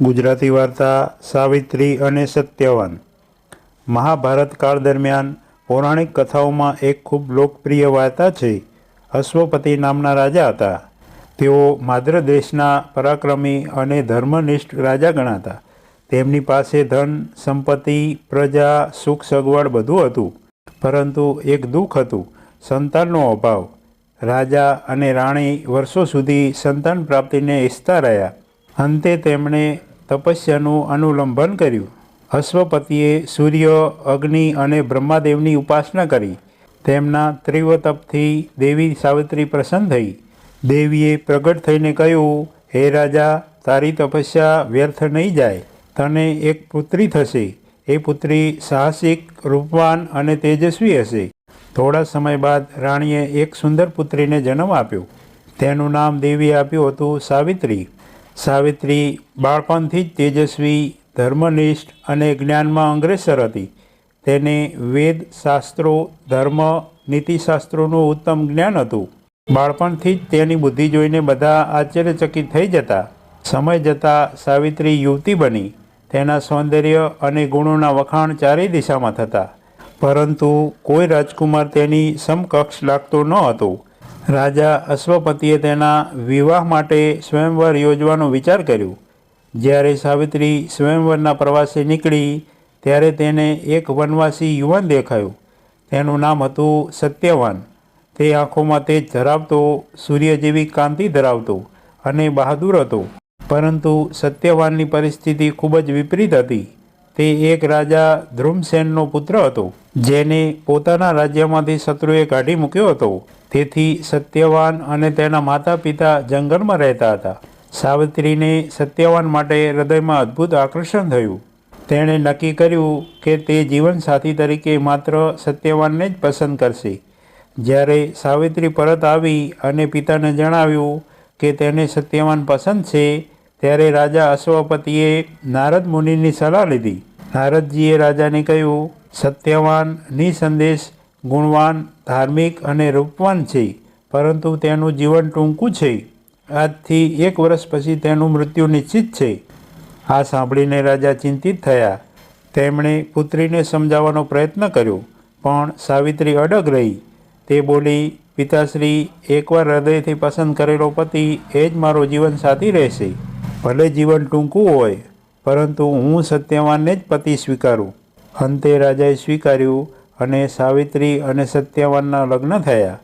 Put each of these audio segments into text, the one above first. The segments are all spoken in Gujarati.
ગુજરાતી વાર્તા સાવિત્રી અને સત્યવાન. મહાભારત કાળ દરમિયાન પૌરાણિક કથાઓમાં એક ખૂબ લોકપ્રિય વાર્તા છે, અશ્વપતિ નામના રાજા હતા. તેઓ માદ્ર દેશના પરાક્રમી અને ધર્મનિષ્ઠ રાજા ગણાતા. તેમની પાસે ધન, સંપત્તિ, પ્રજા, સુખ સગવડ બધું હતું. પરંતુ એક દુઃખ હતું, સંતાનનો અભાવ. રાજા અને રાણી વર્ષો સુધી સંતાન પ્રાપ્તિને ઈચ્છતા રહ્યા. અંતે તેમણે તપસ્યાનું અનુલંબન કર્યું. અશ્વપતિએ સૂર્ય, અગ્નિ અને બ્રહ્માદેવની ઉપાસના કરી. તેમના તીવ્ર તપથી દેવી સાવિત્રી પ્રસન્ન થઈ. દેવીએ પ્રગટ થઈને કહ્યું, હે રાજા, તારી તપસ્યા વ્યર્થ નહીં જાય. તને એક પુત્રી થશે. એ પુત્રી સાહસિક, રૂપવાન અને તેજસ્વી હશે. થોડા સમય બાદ રાણીએ એક સુંદર પુત્રીને જન્મ આપ્યો. તેનું નામ દેવીએ આપ્યું હતું સાવિત્રી. સાવિત્રી બાળપણથી જ તેજસ્વી, ધર્મનિષ્ઠ અને જ્ઞાનમાં અગ્રેસર હતી. તેને વેદ, શાસ્ત્રો, ધર્મ, નીતિશાસ્ત્રોનું ઉત્તમ જ્ઞાન હતું. બાળપણથી જ તેની બુદ્ધિ જોઈને બધા આશ્ચર્યચકિત થઈ જતા. સમય જતાં સાવિત્રી યુવતી બની. તેના સૌંદર્ય અને ગુણોના વખાણ ચારેય દિશામાં થતા. પરંતુ કોઈ રાજકુમાર તેની સમકક્ષ લાગતો ન હતો. રાજા અશ્વપતિએ તેના વિવાહ માટે સ્વયંવર યોજવાનો વિચાર કર્યો. જ્યારે સાવિત્રી સ્વયંવરના પ્રવાસે નીકળી, ત્યારે તેને એક વનવાસી યુવાન દેખાયો. તેનું નામ હતું સત્યવાન. તે આંખોમાં તેજ ધરાવતો, સૂર્ય જેવી કાંતિ ધરાવતો અને બહાદુર હતો. પરંતુ સત્યવાનની પરિસ્થિતિ ખૂબ જ વિપરીત હતી. તે એક રાજા ધ્રુમસેનનો પુત્ર હતો. જેને પોતાના રાજ્યમાંથી શત્રુએ કાઢી મૂક્યો હતો. તેથી સત્યવાન અને તેના માતા પિતા જંગલમાં રહેતા હતા. સાવિત્રીને સત્યવાન માટે હૃદયમાં અદ્ભુત આકર્ષણ થયું. તેણે નક્કી કર્યું કે તે જીવનસાથી તરીકે માત્ર સત્યવાનને જ પસંદ કરશે. જ્યારે સાવિત્રી પરત આવી અને પિતાને જણાવ્યું કે તેને સત્યવાન પસંદ છે, ત્યારે રાજા અશ્વપતિએ નારદ મુનિની સલાહ લીધી. નારદજીએ રાજાને કહ્યું સત્યવાન, નિસંદેશ, ગુણવાન, ધાર્મિક અને રૂપવાન છે, પરંતુ તેનું જીવન ટૂંકું છે. આજથી એક વર્ષ પછી તેનું મૃત્યુ નિશ્ચિત છે. આ સાંભળીને રાજા ચિંતિત થયા. તેમણે પુત્રીને સમજાવવાનો પ્રયત્ન કર્યો, પણ સાવિત્રી અડગ રહી. તે બોલી, પિતાશ્રી, એકવાર હૃદયથી પસંદ કરેલો પતિ એ જ મારો જીવન સાથી રહેશે. ભલે જીવન ટૂંકું હોય, પરંતુ હું સત્યવાનને જ પતિ સ્વીકારું. અંતે રાજાએ સ્વીકાર્યું અને સાવિત્રી અને સત્યવાનના લગ્ન થયા.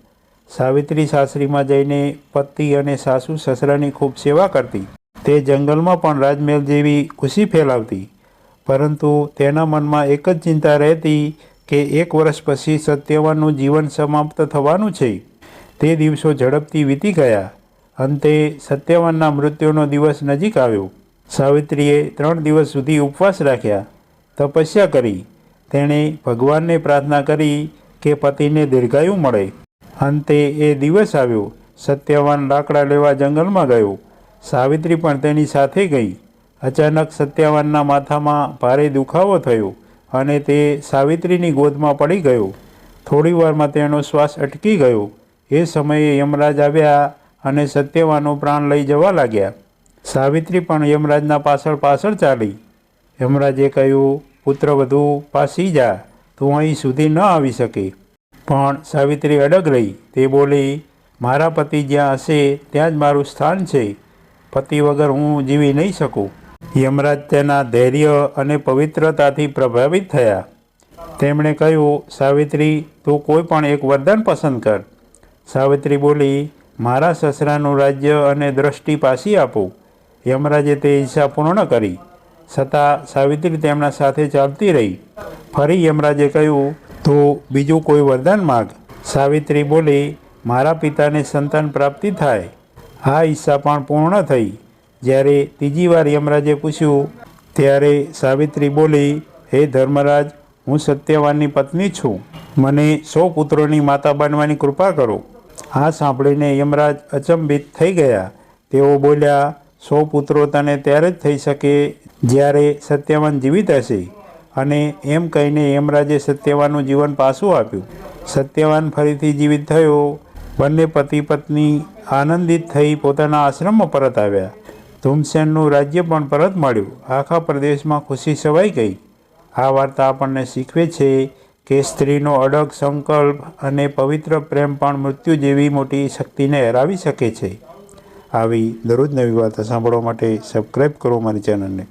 સાવિત્રી સાસરીમાં જઈને પતિ અને સાસુ સસરાની ખૂબ સેવા કરતી. તે જંગલમાં પણ રાજમહેલ જેવી ખુશી ફેલાવતી. પરંતુ તેના મનમાં એક જ ચિંતા રહેતી કે એક વર્ષ પછી સત્યવાનનું જીવન સમાપ્ત થવાનું છે. તે દિવસો ઝડપથી વીતી ગયા. અંતે સત્યવાનના મૃત્યુનો દિવસ નજીક આવ્યો. સાવિત્રીએ ત્રણ દિવસ સુધી ઉપવાસ રાખ્યા. તપસ્યા કરી. તેણે ભગવાનને પ્રાર્થના કરી કે પતિને દીર્ઘાયુ મળે. અંતે એ દિવસ આવ્યો. સત્યવાન લાકડા લેવા જંગલમાં ગયો. સાવિત્રી પણ તેની સાથે ગઈ. અચાનક સત્યવાનના માથામાં ભારે દુખાવો થયો અને તે સાવિત્રીની ગોદમાં પડી ગયો. થોડી વારમાં તેનો શ્વાસ અટકી ગયો. એ સમયે યમરાજ આવ્યા અને સત્યવાનો પ્રાણ લઈ જવા લાગ્યા. સાવિત્રી પણ યમરાજના પાછળ પાછળ ચાલી. યમરાજે કહ્યું પુત્રવધુ પાસી જા, તું અહીં સુધી ન આવી શકે. પણ સાવિત્રી અડગ રહી. તે બોલી, મારા પતિ જ્યાં હશે, ત્યાં જ મારું સ્થાન છે. પતિ વગર હું જીવી નહીં શકું. યમરાજ તેના ધૈર્ય અને પવિત્રતાથી પ્રભાવિત થયા. તેમણે કહ્યું, સાવિત્રી, તું કોઈ પણ એક વરદાન પસંદ કર. સાવિત્રી બોલી, મારા સસરાનું રાજ્ય અને દ્રષ્ટિ પાછી આપો. યમરાજે તે ઈચ્છા પૂર્ણ કરી. છતાં સાવિત્રી તેમના સાથે ચાલતી રહી. ફરી યમરાજે કહ્યું, તો બીજું કોઈ વરદાન માગ? સાવિત્રી બોલી, મારા પિતાને સંતાન પ્રાપ્તિ થાય. આ ઈચ્છા પણ પૂર્ણ થઈ. જ્યારે ત્રીજી વાર યમરાજે પૂછ્યું, ત્યારે સાવિત્રી બોલી, હે ધર્મરાજ, હું સત્યવાનની પત્ની છું. મને સો પુત્રોની માતા બનવાની કૃપા કરો. આ સાંભળીને યમરાજ અચંબિત થઈ ગયા. તેઓ બોલ્યા, સો પુત્રો તને ત્યારે જ થઈ શકે જ્યારે સત્યવાન જીવિત હશે અને એમ કહીને યમરાજે સત્યવાનનું જીવન પાછું આપ્યું. સત્યવાન ફરીથી જીવિત થયો. બંને પતિ પત્ની આનંદિત થઈ પોતાના આશ્રમમાં પરત આવ્યા. ધૂમસેનનું રાજ્ય પણ પરત મળ્યું. આખા પ્રદેશમાં ખુશી છવાઈ ગઈ. આ વાર્તા આપણને શીખવે છે કે સ્ત્રીનો અડગ સંકલ્પ અને પવિત્ર પ્રેમ પણ મૃત્યુ જેવી મોટી શક્તિને હરાવી શકે છે. આવી દરરોજ નવી વાર્તા સાંભળવા માટે સબસ્ક્રાઈબ કરો મારી ચેનલને